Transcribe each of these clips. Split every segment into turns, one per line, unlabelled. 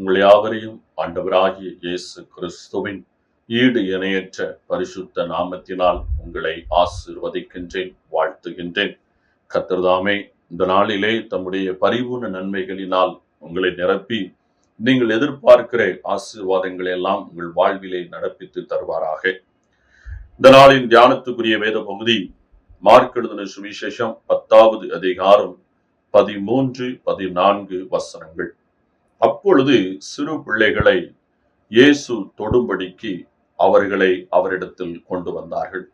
உங்கள் யாவரையும் ஆண்டவராகிய இயேசு கிறிஸ்துவின் ஈடு இணையற்ற பரிசுத்த நாமத்தினால் உங்களை ஆசிர்வதிக்கின்றேன் வாழ்த்துகின்றேன் கத்திரதாமே இந்த நாளிலே தம்முடைய பரிபூர்ண நன்மைகளினால் உங்களை நிரப்பி நீங்கள் எதிர்பார்க்கிற ஆசீர்வாதங்களை எல்லாம் உங்கள் வாழ்விலே நடப்பித்து தருவாராக இந்த நாளின் தியானத்துக்குரிய வேத பகுதி மார்க்கெடுதன சுவிசேஷம் பத்தாவது அதிகாரம் பதிமூன்று பதினான்கு வசனங்கள் அப்பொழுது சிறு பிள்ளைகளை இயேசு தொடும்படிக்கு அவர்களை அவரிடத்தில் கொண்டு வந்தார்கள்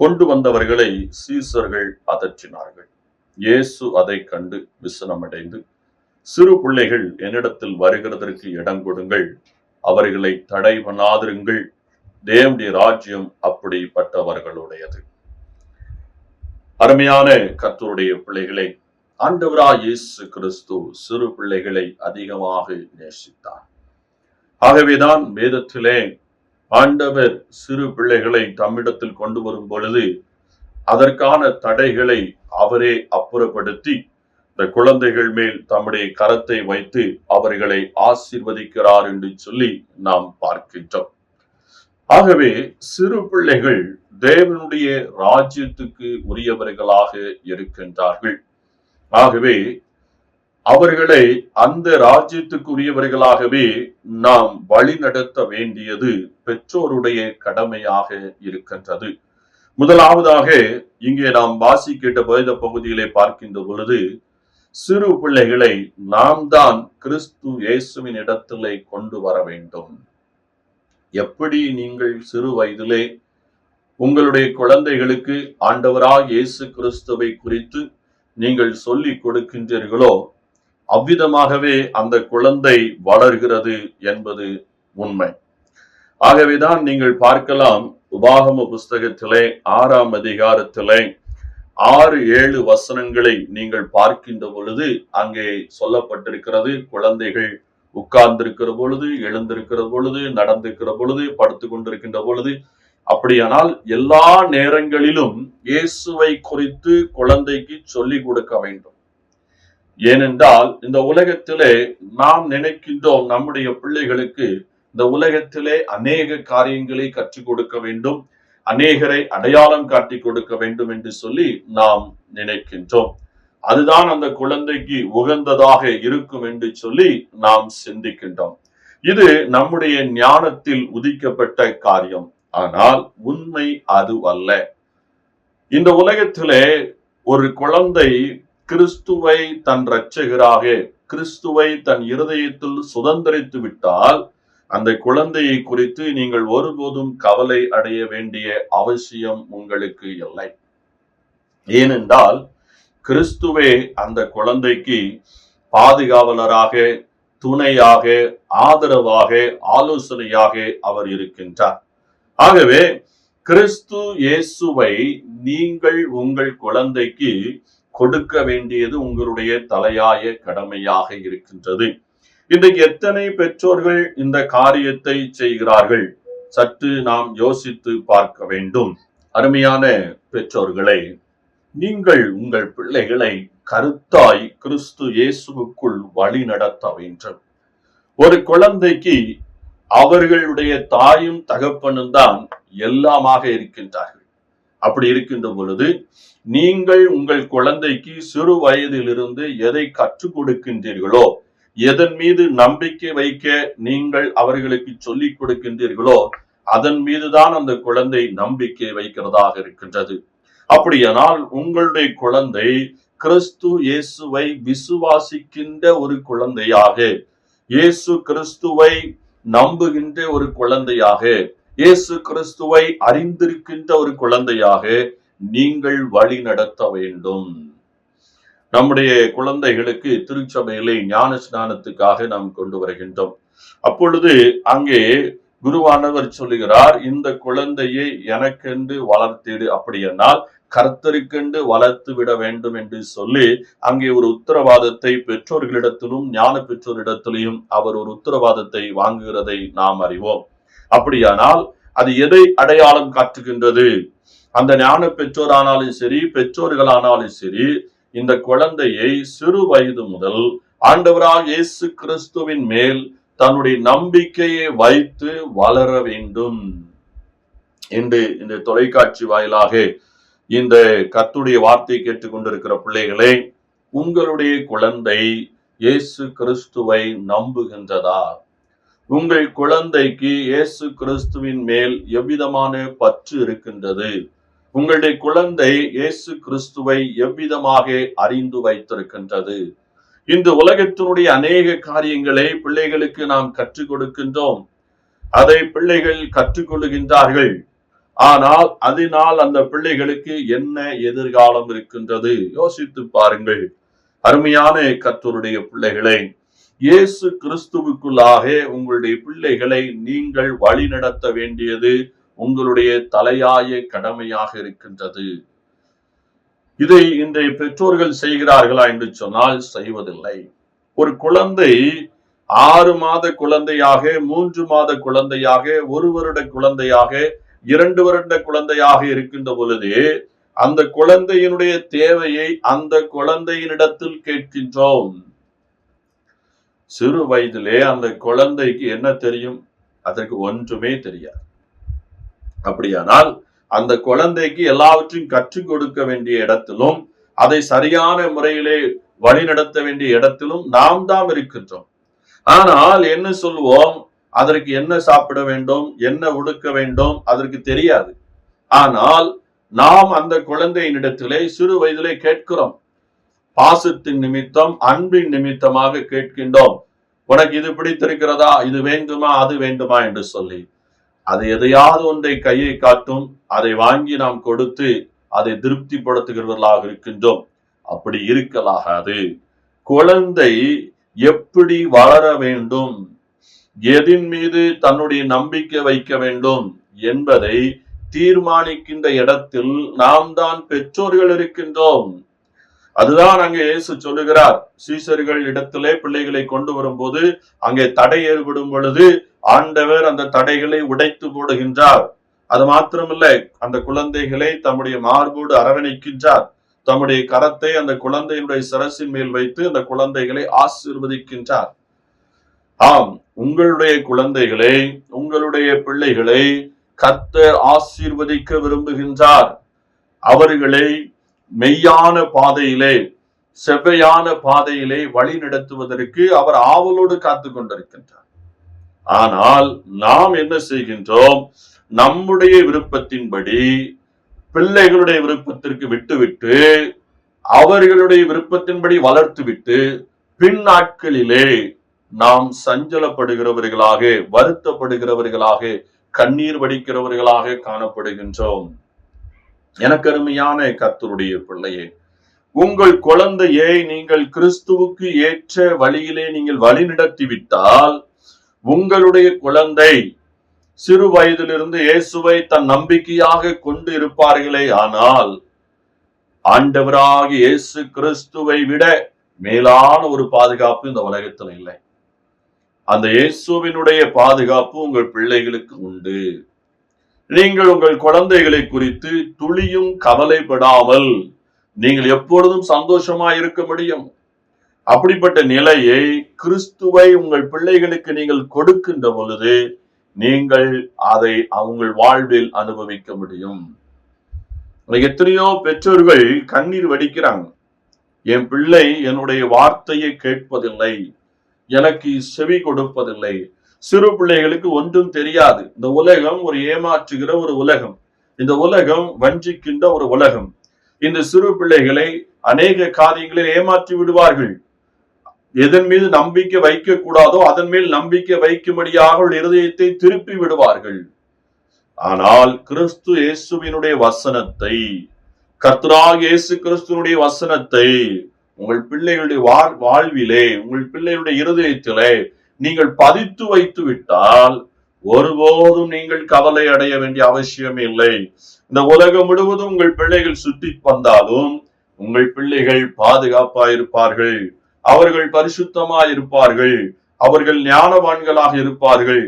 கொண்டு வந்தவர்களை சீசர்கள் அதற்றினார்கள் இயேசு அதை கண்டு விசனமடைந்து சிறு பிள்ளைகள் என்னிடத்தில் வருகிறதற்கு இடம் கொடுங்கள் அவர்களை தடை பண்ணாதிருங்கள் தேவனுடைய ராஜ்யம் அப்படிப்பட்டவர்களுடையது அருமையான கத்தருடைய பிள்ளைகளை ஆண்டவராய் இயேசு கிறிஸ்து சிறு பிள்ளைகளை அதிகமாக நேசித்தார் ஆகவேதான் வேதத்திலே ஆண்டவர் சிறு பிள்ளைகளை தம்மிடத்தில் கொண்டு வரும் பொழுது அதற்கான தடைகளை அவரே அப்புறப்படுத்தி இந்த குழந்தைகள் மேல் தம்முடைய கரத்தை வைத்து அவர்களை ஆசிர்வதிக்கிறார் என்று சொல்லி நாம் பார்க்கின்றோம் ஆகவே சிறு பிள்ளைகள் தேவனுடைய ராஜ்யத்துக்கு உரியவர்களாக இருக்கின்றார்கள் ஆகவே அவர்களை அந்த ராஜ்யத்துக்குரியவர்களாகவே நாம் வழிநடத்த வேண்டியது பெற்றோருடைய கடமையாக இருக்கின்றது முதலாவதாக இங்கே நாம் வாசி கேட்ட வேத பார்க்கின்ற பொழுது சிறு பிள்ளைகளை நாம் தான் கிறிஸ்து இயேசுவின் இடத்திலே கொண்டு வர வேண்டும் எப்படி நீங்கள் சிறு வயதிலே உங்களுடைய குழந்தைகளுக்கு ஆண்டவராக இயேசு கிறிஸ்துவை குறித்து நீங்கள் சொல்லி கொடுக்கின்றீர்களோ அவ்விதமாகவே அந்த குழந்தை வளர்கிறது என்பது உண்மை ஆகவேதான் நீங்கள் பார்க்கலாம் உபாகம புஸ்தகத்திலே ஆறாம் அதிகாரத்திலே ஆறு ஏழு வசனங்களை நீங்கள் பார்க்கின்ற பொழுது அங்கே சொல்லப்பட்டிருக்கிறது குழந்தைகள் உட்கார்ந்திருக்கிற பொழுது எழுந்திருக்கிற பொழுது நடந்திருக்கிற பொழுது படுத்து கொண்டிருக்கின்ற பொழுது அப்படியானால் எல்லா நேரங்களிலும் இயேசுவை குறித்து குழந்தைக்கு சொல்லிக் கொடுக்க வேண்டும் ஏனென்றால் இந்த உலகத்திலே நாம் நினைக்கின்றோம் நம்முடைய பிள்ளைகளுக்கு இந்த உலகத்திலே அநேக காரியங்களை கற்றுக் கொடுக்க வேண்டும் அநேகரை அடையாளம் காட்டி கொடுக்க வேண்டும் என்று சொல்லி நாம் நினைக்கின்றோம் அதுதான் அந்த குழந்தைக்கு உகந்ததாக இருக்கும் என்று சொல்லி நாம் சிந்திக்கின்றோம் இது நம்முடைய ஞானத்தில் உதிக்கப்பட்ட காரியம் ஆனால் உண்மை அது அல்ல இந்த உலகத்திலே ஒரு குழந்தை கிறிஸ்துவை தன் ரட்சகராக கிறிஸ்துவை தன் இருதயத்தில் சுதந்திரித்து விட்டால் அந்த குழந்தையை குறித்து நீங்கள் ஒருபோதும் கவலை அடைய வேண்டிய அவசியம் உங்களுக்கு இல்லை ஏனென்றால் கிறிஸ்துவே அந்த குழந்தைக்கு பாதுகாவலராக துணையாக ஆதரவாக ஆலோசனையாக அவர் இருக்கின்றார் ஆகவே கிறிஸ்து இயேசுவை நீங்கள் உங்கள் குழந்தைக்கு கொடுக்க வேண்டியது உங்களுடைய தலையாய கடமையாக இருக்கின்றது இன்றைக்கு எத்தனை பெற்றோர்கள் இந்த காரியத்தை செய்கிறார்கள் சற்று நாம் யோசித்து பார்க்க வேண்டும் அருமையான பெற்றோர்களே நீங்கள் உங்கள் பிள்ளைகளை கருத்தாய் கிறிஸ்து இயேசுவுக்குள் வழி நடத்த வேண்டும் ஒரு குழந்தைக்கு அவர்களுடைய தாயும் தகப்பனும் தான் எல்லாமாக இருக்கின்றார்கள் அப்படி இருக்கின்ற பொழுது நீங்கள் உங்கள் குழந்தைக்கு சிறு வயதிலிருந்து எதை கற்றுக் கொடுக்கின்றீர்களோ எதன் மீது நம்பிக்கை வைக்க நீங்கள் அவர்களுக்கு சொல்லிக் கொடுக்கின்றீர்களோ அதன் மீதுதான் அந்த குழந்தை நம்பிக்கை வைக்கிறதாக இருக்கின்றது அப்படியானால் உங்களுடைய குழந்தை கிறிஸ்து இயேசுவை விசுவாசிக்கின்ற ஒரு குழந்தையாக இயேசு கிறிஸ்துவை நம்புகின்ற ஒரு குழந்தையாக இயேசு கிறிஸ்துவை அறிந்திருக்கின்ற ஒரு குழந்தையாக நீங்கள் வழி நடத்த வேண்டும் நம்முடைய குழந்தைகளுக்கு திருச்சபையிலே ஞான ஸ்நானத்துக்காக நாம் கொண்டு வருகின்றோம் அப்பொழுது அங்கே குருவானவர் சொல்லுகிறார் இந்த குழந்தையை எனக்கென்று வளர்த்திடு என்னால் கர்த்தருக்கென்று வளர்த்து விட வேண்டும் என்று சொல்லி அங்கே ஒரு உத்தரவாதத்தை பெற்றோர்களிடத்திலும் ஞான பெற்றோரிடத்திலையும் அவர் ஒரு உத்தரவாதத்தை வாங்குகிறதை நாம் அறிவோம் அப்படியானால் அது எதை அடையாளம் காட்டுகின்றது அந்த ஞான பெற்றோரானாலும் சரி பெற்றோர்களானாலும் சரி இந்த குழந்தையை சிறு வயது முதல் ஆண்டவராக இயேசு கிறிஸ்துவின் மேல் தன்னுடைய நம்பிக்கையை வைத்து வளர வேண்டும் என்று இந்த தொலைக்காட்சி வாயிலாக இந்த கத்துடைய வார்த்தை கேட்டுக்கொண்டிருக்கிற பிள்ளைகளே உங்களுடைய குழந்தை இயேசு கிறிஸ்துவை நம்புகின்றதா உங்கள் குழந்தைக்கு இயேசு கிறிஸ்துவின் மேல் எவ்விதமான பற்று இருக்கின்றது உங்களுடைய குழந்தை இயேசு கிறிஸ்துவை எவ்விதமாக அறிந்து வைத்திருக்கின்றது இந்த உலகத்தினுடைய அநேக காரியங்களை பிள்ளைகளுக்கு நாம் கற்றுக் கொடுக்கின்றோம் அதை பிள்ளைகள் கற்றுக்கொள்கின்றார்கள் ஆனால் அதனால் அந்த பிள்ளைகளுக்கு என்ன எதிர்காலம் இருக்கின்றது யோசித்து பாருங்கள் அருமையான கத்தருடைய பிள்ளைகளை இயேசு கிறிஸ்துவுக்குள்ளாக உங்களுடைய பிள்ளைகளை நீங்கள் வழிநடத்த வேண்டியது உங்களுடைய தலையாய கடமையாக இருக்கின்றது இதை இன்றைய பெற்றோர்கள் செய்கிறார்களா என்று சொன்னால் செய்வதில்லை ஒரு குழந்தை ஆறு மாத குழந்தையாக மூன்று மாத குழந்தையாக ஒரு வருட குழந்தையாக இரண்டு வருட குழந்தையாக இருக்கின்ற பொழுது அந்த குழந்தையினுடைய தேவையை அந்த குழந்தையினிடத்தில் கேட்கின்றோம் சிறு வயதிலே அந்த குழந்தைக்கு என்ன தெரியும் அதற்கு ஒன்றுமே தெரியாது அப்படியானால் அந்த குழந்தைக்கு எல்லாவற்றையும் கற்றுக் கொடுக்க வேண்டிய இடத்திலும் அதை சரியான முறையிலே வழிநடத்த வேண்டிய இடத்திலும் நாம் தான் இருக்கின்றோம் ஆனால் என்ன சொல்வோம் அதற்கு என்ன சாப்பிட வேண்டும் என்ன உடுக்க வேண்டும் அதற்கு தெரியாது ஆனால் நாம் அந்த குழந்தையினிடத்திலே சிறு வயதிலே கேட்கிறோம் பாசத்தின் நிமித்தம் அன்பின் நிமித்தமாக கேட்கின்றோம் உனக்கு இது பிடித்திருக்கிறதா இது வேண்டுமா அது வேண்டுமா என்று சொல்லி அது எதையாவது ஒன்றை கையை காட்டும் அதை வாங்கி நாம் கொடுத்து அதை திருப்திப்படுத்துகிறவர்களாக இருக்கின்றோம் அப்படி இருக்கலாகாது குழந்தை எப்படி வளர வேண்டும் எதின் மீது தன்னுடைய நம்பிக்கை வைக்க வேண்டும் என்பதை தீர்மானிக்கின்ற இடத்தில் நாம் தான் பெற்றோர்கள் இருக்கின்றோம் அதுதான் அங்கே இயேசு சொல்லுகிறார் சீசர்கள் இடத்திலே பிள்ளைகளை கொண்டு வரும்போது அங்கே தடை ஏற்படும் பொழுது ஆண்டவர் அந்த தடைகளை உடைத்து போடுகின்றார் அது மாத்திரமில்லை அந்த குழந்தைகளை தம்முடைய மார்போடு அரவணைக்கின்றார் தம்முடைய கரத்தை அந்த குழந்தையுடைய சிரசின் மேல் வைத்து அந்த குழந்தைகளை ஆசிர்வதிக்கின்றார் ஆம் உங்களுடைய குழந்தைகளை உங்களுடைய பிள்ளைகளை கர்த்தர் ஆசீர்வதிக்க விரும்புகின்றார் அவர்களை மெய்யான பாதையிலே செவ்வையான பாதையிலே வழி நடத்துவதற்கு அவர் ஆவலோடு காத்து கொண்டிருக்கின்றார் ஆனால் நாம் என்ன செய்கின்றோம் நம்முடைய விருப்பத்தின்படி பிள்ளைகளுடைய விருப்பத்திற்கு விட்டுவிட்டு அவர்களுடைய விருப்பத்தின்படி வளர்த்துவிட்டு பின் நாட்களிலே நாம் சஞ்சலப்படுகிறவர்களாக வருத்தப்படுகிறவர்களாக கண்ணீர் வடிக்கிறவர்களாக காணப்படுகின்றோம் எனக்கருமையான கத்தருடைய பிள்ளையே உங்கள் குழந்தையை நீங்கள் கிறிஸ்துவுக்கு ஏற்ற வழியிலே நீங்கள் வழி நடத்திவிட்டால் உங்களுடைய குழந்தை சிறு வயதிலிருந்து இயேசுவை தன் நம்பிக்கையாக கொண்டு இருப்பார்களே ஆனால் ஆண்டவராக இயேசு கிறிஸ்துவை விட மேலான ஒரு பாதுகாப்பு இந்த உலகத்தில் இல்லை அந்த இயேசுவினுடைய பாதுகாப்பு உங்கள் பிள்ளைகளுக்கு உண்டு நீங்கள் உங்கள் குழந்தைகளை குறித்து துளியும் கவலைப்படாமல் நீங்கள் எப்பொழுதும் சந்தோஷமா இருக்க முடியும் அப்படிப்பட்ட நிலையை கிறிஸ்துவை உங்கள் பிள்ளைகளுக்கு நீங்கள் கொடுக்கின்ற பொழுது நீங்கள் அதை அவங்கள் வாழ்வில் அனுபவிக்க முடியும் எத்தனையோ பெற்றோர்கள் கண்ணீர் வடிக்கிறாங்க என் பிள்ளை என்னுடைய வார்த்தையை கேட்பதில்லை எனக்கு செவி கொடுப்பதில்லை சிறு பிள்ளைகளுக்கு ஒன்றும் தெரியாது இந்த உலகம் ஒரு ஏமாற்றுகிற ஒரு உலகம் இந்த உலகம் வஞ்சிக்கின்ற ஒரு உலகம் இந்த சிறு பிள்ளைகளை அநேக காரியங்களில் ஏமாற்றி விடுவார்கள் எதன் மீது நம்பிக்கை வைக்க கூடாதோ அதன் மேல் நம்பிக்கை வைக்கும்படியாக இருதயத்தை திருப்பி விடுவார்கள் ஆனால் கிறிஸ்து இயேசுவினுடைய வசனத்தை கர்த்தராக இயேசு கிறிஸ்துவனுடைய வசனத்தை உங்கள் பிள்ளைகளுடைய வாழ் வாழ்விலே உங்கள் பிள்ளைகளுடைய இருதயத்திலே நீங்கள் பதித்து வைத்து விட்டால் ஒருபோதும் நீங்கள் கவலை அடைய வேண்டிய அவசியம் இல்லை இந்த உலகம் முழுவதும் உங்கள் பிள்ளைகள் சுற்றி வந்தாலும் உங்கள் பிள்ளைகள் பாதுகாப்பா இருப்பார்கள் அவர்கள் பரிசுத்தமா இருப்பார்கள் அவர்கள் ஞானவான்களாக இருப்பார்கள்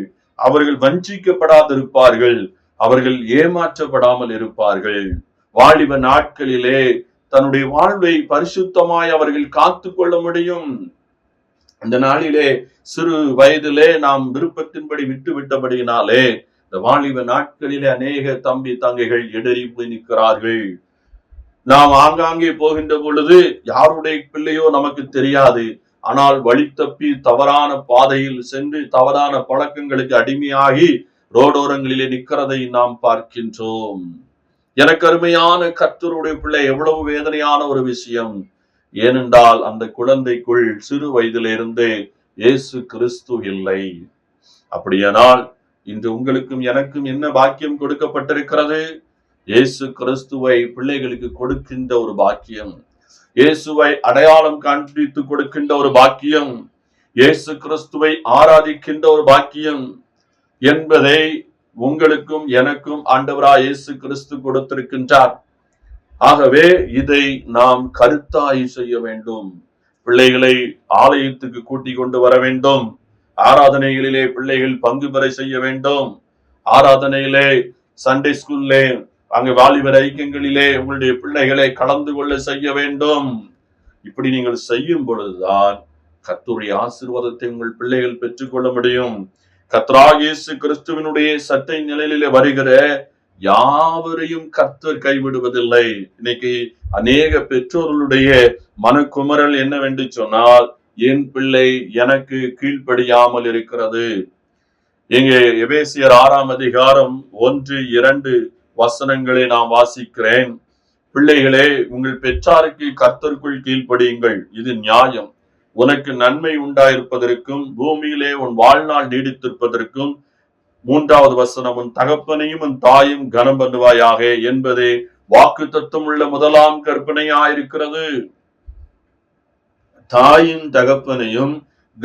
அவர்கள் வஞ்சிக்கப்படாது இருப்பார்கள் அவர்கள் ஏமாற்றப்படாமல் இருப்பார்கள் வாலிப நாட்களிலே தன்னுடைய வாழ்வை பரிசுத்தமாய் அவர்கள் காத்து கொள்ள முடியும் இந்த நாளிலே சிறு வயதிலே நாம் விருப்பத்தின்படி விட்டு விட்டபடியினாலே இந்த வாலிப நாட்களிலே அநேக தம்பி தங்கைகள் எடறி போய் நிற்கிறார்கள் நாம் ஆங்காங்கே போகின்ற பொழுது யாருடைய பிள்ளையோ நமக்கு தெரியாது ஆனால் வழி தப்பி தவறான பாதையில் சென்று தவறான பழக்கங்களுக்கு அடிமையாகி ரோடோரங்களிலே நிற்கிறதை நாம் பார்க்கின்றோம் எனக்கு அருமையான கர்த்தருடைய பிள்ளை எவ்வளவு வேதனையான ஒரு விஷயம் ஏனென்றால் அந்த குழந்தைக்குள் சிறு வயதிலிருந்து இயேசு கிறிஸ்து இல்லை அப்படியானால் இன்று உங்களுக்கும் எனக்கும் என்ன பாக்கியம் கொடுக்கப்பட்டிருக்கிறது இயேசு கிறிஸ்துவை பிள்ளைகளுக்கு கொடுக்கின்ற ஒரு பாக்கியம் இயேசுவை அடையாளம் காண்பித்து கொடுக்கின்ற ஒரு பாக்கியம் இயேசு கிறிஸ்துவை ஆராதிக்கின்ற ஒரு பாக்கியம் என்பதை உங்களுக்கும் எனக்கும் ஆண்டவராய் இயேசு கிறிஸ்து கொடுத்திருக்கின்றார் ஆகவே இதை நாம் கருத்தாய் செய்ய வேண்டும் பிள்ளைகளை ஆலயத்துக்கு கூட்டி கொண்டு வர வேண்டும் ஆராதனைகளிலே பிள்ளைகள் பங்கு பெற செய்ய வேண்டும் ஆராதனையிலே சண்டே ஸ்கூல்லே அங்கு வாலிபர் ஐக்கியங்களிலே உங்களுடைய பிள்ளைகளை கலந்து கொள்ள செய்ய வேண்டும் இப்படி நீங்கள் செய்யும் பொழுதுதான் கத்துடைய ஆசீர்வாதத்தை உங்கள் பிள்ளைகள் பெற்றுக்கொள்ள முடியும் கத்ராகேசு கிறிஸ்துவனுடைய சட்டை நிலையிலே வருகிற யாவரையும் கர்த்தர் கைவிடுவதில்லை இன்னைக்கு அநேக பெற்றோர்களுடைய மனக்குமரல் என்னவென்று சொன்னால் என் பிள்ளை எனக்கு கீழ்ப்படியாமல் இருக்கிறது இங்கே எபேசியர் ஆறாம் அதிகாரம் ஒன்று இரண்டு வசனங்களை நான் வாசிக்கிறேன் பிள்ளைகளே உங்கள் பெற்றாருக்கு கர்த்தருக்குள் கீழ்ப்படியுங்கள் இது நியாயம் உனக்கு நன்மை உண்டாயிருப்பதற்கும் பூமியிலே உன் வாழ்நாள் நீடித்திருப்பதற்கும் மூன்றாவது வசனம் உன் தகப்பனையும் உன் தாயும் கனம் பண்ணுவாயாக என்பதே வாக்கு தத்துவம் உள்ள முதலாம் கற்பனையாயிருக்கிறது தாயும் தகப்பனையும்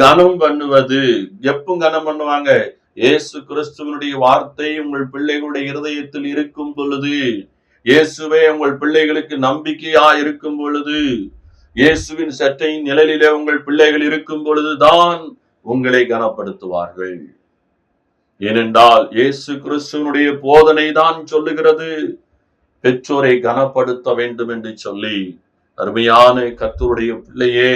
கனம் பண்ணுவது எப்பும் கனம் பண்ணுவாங்க இயேசு கிறிஸ்துவனுடைய வார்த்தை உங்கள் பிள்ளைகளுடைய இருதயத்தில் இருக்கும் பொழுது இயேசுவே உங்கள் பிள்ளைகளுக்கு நம்பிக்கையா இருக்கும் பொழுது இயேசுவின் சட்டையின் நிழலிலே உங்கள் பிள்ளைகள் இருக்கும் பொழுதுதான் உங்களை கனப்படுத்துவார்கள் ஏனென்றால் இயேசு கிறிஸ்துவனுடைய போதனை தான் சொல்லுகிறது பெற்றோரை கனப்படுத்த வேண்டும் என்று சொல்லி அருமையான கத்தருடைய பிள்ளையே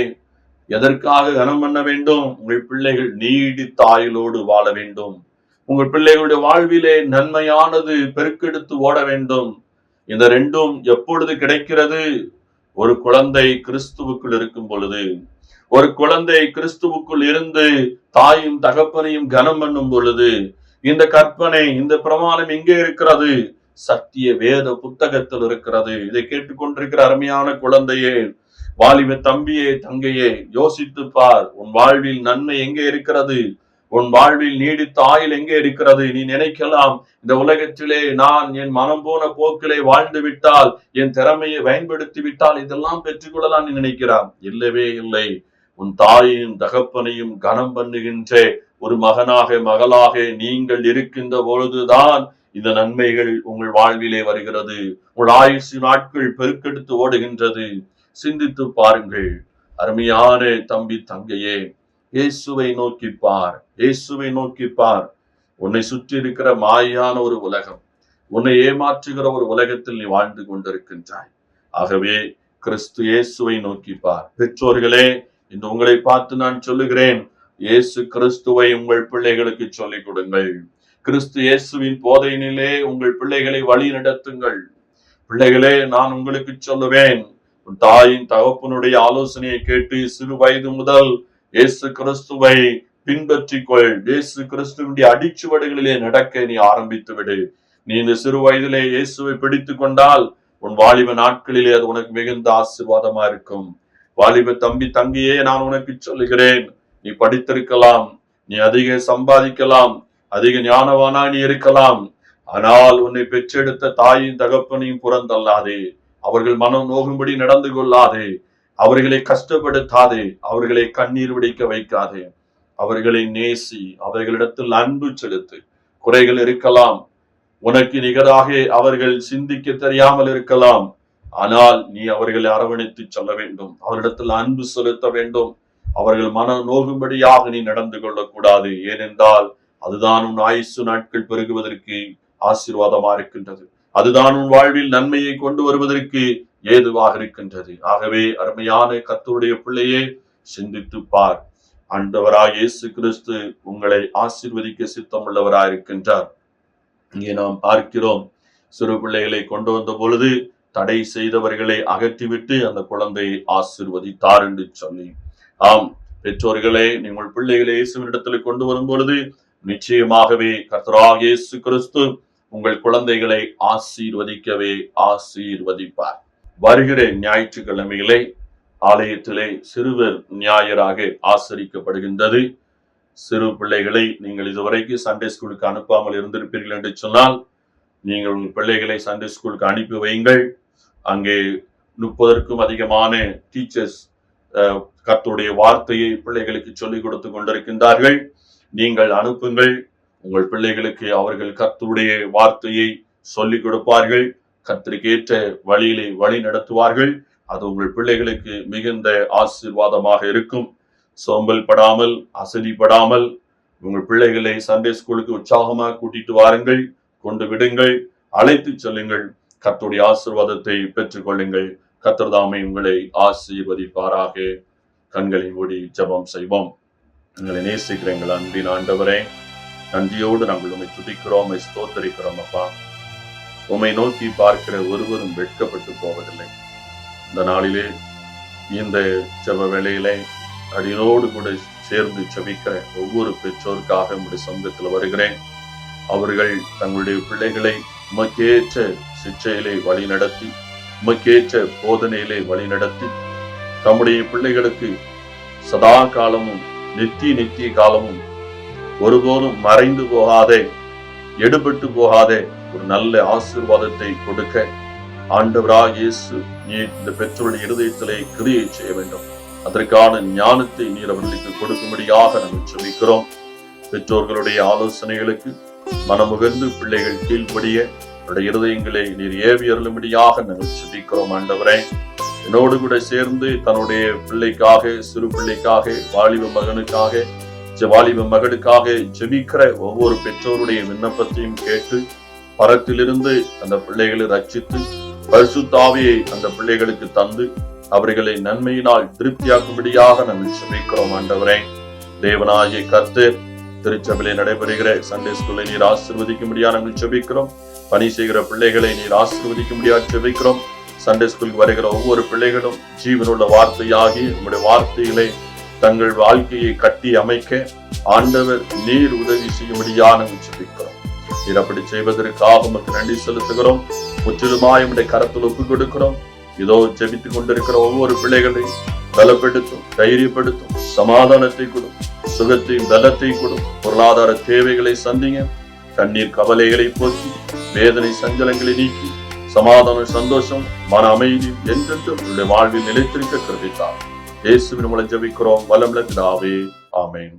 எதற்காக கனம் பண்ண வேண்டும் உங்கள் பிள்ளைகள் நீடி தாயிலோடு வாழ வேண்டும் உங்கள் பிள்ளைகளுடைய வாழ்விலே நன்மையானது பெருக்கெடுத்து ஓட வேண்டும் இந்த ரெண்டும் எப்பொழுது கிடைக்கிறது ஒரு குழந்தை கிறிஸ்துவுக்குள் இருக்கும் பொழுது ஒரு குழந்தை கிறிஸ்துவுக்குள் இருந்து தாயும் தகப்பனையும் கனம் பண்ணும் பொழுது இந்த கற்பனை இந்த பிரமாணம் எங்கே இருக்கிறது சத்திய வேத புத்தகத்தில் இருக்கிறது இதை கேட்டுக்கொண்டிருக்கிற அருமையான குழந்தையே வாலிப தம்பியே தங்கையே யோசித்து பார் உன் வாழ்வில் நன்மை எங்கே இருக்கிறது உன் வாழ்வில் நீடித்த ஆயில் எங்கே இருக்கிறது நீ நினைக்கலாம் இந்த உலகத்திலே நான் என் மனம் போன போக்கிலே வாழ்ந்து விட்டால் என் திறமையை பயன்படுத்தி விட்டால் இதெல்லாம் பெற்றுக்கொள்ளலாம் நீ நினைக்கிறான் இல்லவே இல்லை உன் தாயையும் தகப்பனையும் கனம் பண்ணுகின்ற ஒரு மகனாக மகளாக நீங்கள் இருக்கின்ற பொழுதுதான் இந்த நன்மைகள் உங்கள் வாழ்விலே வருகிறது உங்கள் ஆயுசு நாட்கள் பெருக்கெடுத்து ஓடுகின்றது சிந்தித்து பாருங்கள் அருமையான தம்பி தங்கையே இயேசுவை நோக்கி பார் இயேசுவை நோக்கி பார் உன்னை சுற்றி இருக்கிற மாயான ஒரு உலகம் உன்னை ஏமாற்றுகிற ஒரு உலகத்தில் நீ வாழ்ந்து கொண்டிருக்கின்றாய் ஆகவே கிறிஸ்து இயேசுவை நோக்கி பார் பெற்றோர்களே இன்று உங்களை பார்த்து நான் சொல்லுகிறேன் இயேசு கிறிஸ்துவை உங்கள் பிள்ளைகளுக்கு சொல்லிக் கொடுங்கள் கிறிஸ்து இயேசுவின் போதையினிலே உங்கள் பிள்ளைகளை வழி நடத்துங்கள் பிள்ளைகளே நான் உங்களுக்கு சொல்லுவேன் உன் தாயின் தகப்பனுடைய ஆலோசனையை கேட்டு சிறு வயது முதல் இயேசு கிறிஸ்துவை பின்பற்றிக்கொள் இயேசு கிறிஸ்துவனுடைய அடிச்சுவடுகளிலே நடக்க நீ ஆரம்பித்து விடு நீ இந்த சிறு வயதிலே இயேசுவை பிடித்து கொண்டால் உன் வாலிப நாட்களிலே அது உனக்கு மிகுந்த ஆசிர்வாதமா இருக்கும் வாலிப தம்பி தங்கியே நான் உனக்கு சொல்லுகிறேன் நீ படித்திருக்கலாம் நீ அதிக சம்பாதிக்கலாம் அதிக ஞானவானா நீ இருக்கலாம் ஆனால் உன்னை பெற்றெடுத்த தாயின் தகப்பனையும் புறந்தல்லாதே அவர்கள் மனம் நோகும்படி நடந்து கொள்ளாதே அவர்களை கஷ்டப்படுத்தாது அவர்களை கண்ணீர் விடைக்க வைக்காது அவர்களை நேசி அவர்களிடத்தில் அன்பு செலுத்து குறைகள் இருக்கலாம் உனக்கு நிகராக அவர்கள் சிந்திக்க தெரியாமல் இருக்கலாம் ஆனால் நீ அவர்களை அரவணைத்து சொல்ல வேண்டும் அவரிடத்தில் அன்பு செலுத்த வேண்டும் அவர்கள் மன நோகும்படியாக நீ நடந்து கொள்ளக்கூடாது ஏனென்றால் அதுதான் உன் ஆயுசு நாட்கள் பெருகுவதற்கு ஆசீர்வாதமா இருக்கின்றது அதுதான் உன் வாழ்வில் நன்மையை கொண்டு வருவதற்கு ஏதுவாக இருக்கின்றது ஆகவே அருமையான கத்தருடைய பிள்ளையே சிந்தித்து பார் ஆண்டவராய் இயேசு கிறிஸ்து உங்களை ஆசிர்வதிக்க சித்தம் உள்ளவராயிருக்கின்றார் இங்கே நாம் பார்க்கிறோம் சிறு பிள்ளைகளை கொண்டு வந்த பொழுது தடை செய்தவர்களை அகற்றிவிட்டு அந்த குழந்தையை ஆசிர்வதித்தார் என்று சொல்லி ஆம் பெற்றோர்களே நீங்கள் பிள்ளைகளை இயேசுவனிடத்தில் கொண்டு வரும் பொழுது நிச்சயமாகவே கர்த்தராக இயேசு கிறிஸ்து உங்கள் குழந்தைகளை ஆசீர்வதிக்கவே ஆசீர்வதிப்பார் வருகிற ஞாயிற்றுக்கிழமையிலே ஆலயத்திலே சிறுவர் ஞாயிறாக ஆசரிக்கப்படுகின்றது சிறு பிள்ளைகளை நீங்கள் இதுவரைக்கும் சண்டே ஸ்கூலுக்கு அனுப்பாமல் இருந்திருப்பீர்கள் என்று சொன்னால் நீங்கள் உங்கள் பிள்ளைகளை சண்டே ஸ்கூலுக்கு அனுப்பி வையுங்கள் அங்கே முப்பதற்கும் அதிகமான டீச்சர்ஸ் கத்துடைய வார்த்தையை பிள்ளைகளுக்கு சொல்லிக் கொடுத்து கொண்டிருக்கின்றார்கள் நீங்கள் அனுப்புங்கள் உங்கள் பிள்ளைகளுக்கு அவர்கள் கத்துடைய வார்த்தையை சொல்லிக் கொடுப்பார்கள் கத்திரிக்கேற்ற வழியிலே வழி நடத்துவார்கள் அது உங்கள் பிள்ளைகளுக்கு மிகுந்த ஆசீர்வாதமாக இருக்கும் சோம்பல் படாமல் அசதிப்படாமல் உங்கள் பிள்ளைகளை சண்டே ஸ்கூலுக்கு உற்சாகமாக கூட்டிட்டு வாருங்கள் கொண்டு விடுங்கள் அழைத்து செல்லுங்கள் கத்துடைய ஆசிர்வாதத்தை பெற்றுக்கொள்ளுங்கள் கத்திரதாமை உங்களை ஆசீர்வதிப்பாராக கண்களை ஓடி ஜபம் செய்வோம் எங்களை நேசிக்கிறேங்கள் அன்பின் ஆண்டவரே நன்றியோடு நாங்கள் உண்மை துடிக்கிறோம் ஸ்தோத்தரிக்கிறோம் அப்பா உம்மை நோக்கி பார்க்கிற ஒருவரும் வெட்கப்பட்டு போவதில்லை இந்த நாளிலே இந்த செவ வேளையிலே அடியோடு கூட சேர்ந்து செவிக்கிற ஒவ்வொரு பெற்றோருக்காக நம்முடைய சொந்தத்தில் வருகிறேன் அவர்கள் தங்களுடைய பிள்ளைகளை உமக்கேற்ற சிச்சையிலே வழி நடத்தி உமக்கேற்ற போதனையிலே வழி நடத்தி தம்முடைய பிள்ளைகளுக்கு சதா காலமும் நித்திய நித்திய காலமும் ஒருபோதும் மறைந்து போகாதே எடுபட்டு போகாதே ஒரு நல்ல ஆசீர்வாதத்தை கொடுக்க ஆண்டவராக இயேசு நீ இந்த பெற்றோருடைய இருதயத்திலே கிரியை செய்ய வேண்டும் அதற்கான ஞானத்தை நீர் அவர்களுக்கு கொடுக்கும்படியாக நாங்கள் சொல்லிக்கிறோம் பெற்றோர்களுடைய ஆலோசனைகளுக்கு மனமுகர்ந்து பிள்ளைகள் கீழ்படிய அவருடைய இருதயங்களை நீர் ஏவி அருளும்படியாக நாங்கள் செபிக்கிறோம் ஆண்டவரே என்னோடு கூட சேர்ந்து தன்னுடைய பிள்ளைக்காக சிறு பிள்ளைக்காக வாலிப மகனுக்காக வாலிப மகளுக்காக ஜெபிக்கிற ஒவ்வொரு பெற்றோருடைய விண்ணப்பத்தையும் கேட்டு பரத்திலிருந்து அந்த பிள்ளைகளை ரட்சித்து தாவியை அந்த பிள்ளைகளுக்கு தந்து அவர்களை நன்மையினால் திருப்தியாக்கும்படியாக நாங்கள் சபிக்கிறோம் ஆண்டவரே தேவனாகிய கத்து திருச்சபிலே நடைபெறுகிற சண்டே ஸ்கூலை நீர் ஆசிர்வதிக்கும்படியாக நாங்கள் செபிக்கிறோம் பணி செய்கிற பிள்ளைகளை நீர் ஆசிர்வதிக்கும்படியாக செபிக்கிறோம் சண்டே ஸ்கூலுக்கு வருகிற ஒவ்வொரு பிள்ளைகளும் ஜீவனுள்ள வார்த்தையாகி உங்களுடைய வார்த்தைகளை தங்கள் வாழ்க்கையை கட்டி அமைக்க ஆண்டவர் நீர் உதவி செய்யும்படியாக நாங்கள் செபிக்கிறோம் நீர் அப்படி செய்வதற்காக உமக்கு நன்றி செலுத்துகிறோம் முற்றிலுமாய் உடைய கரத்தில் ஒப்பு கொடுக்கிறோம் இதோ ஜெபித்துக் கொண்டிருக்கிற ஒவ்வொரு பிள்ளைகளையும் பலப்படுத்தும் தைரியப்படுத்தும் சமாதானத்தை கொடுக்கும் சுகத்தையும் பலத்தை கொடுக்கும் பொருளாதார தேவைகளை சந்திங்க கண்ணீர் கவலைகளை போக்கி வேதனை சஞ்சலங்களை நீக்கி சமாதான சந்தோஷம் மன அமைதியும் என்றென்றும் உங்களுடைய வாழ்வில் நிலைத்திருக்க கருதித்தார் இயேசுவின் மூலம் ஜபிக்கிறோம் வலம் பிதாவே ஆமேன்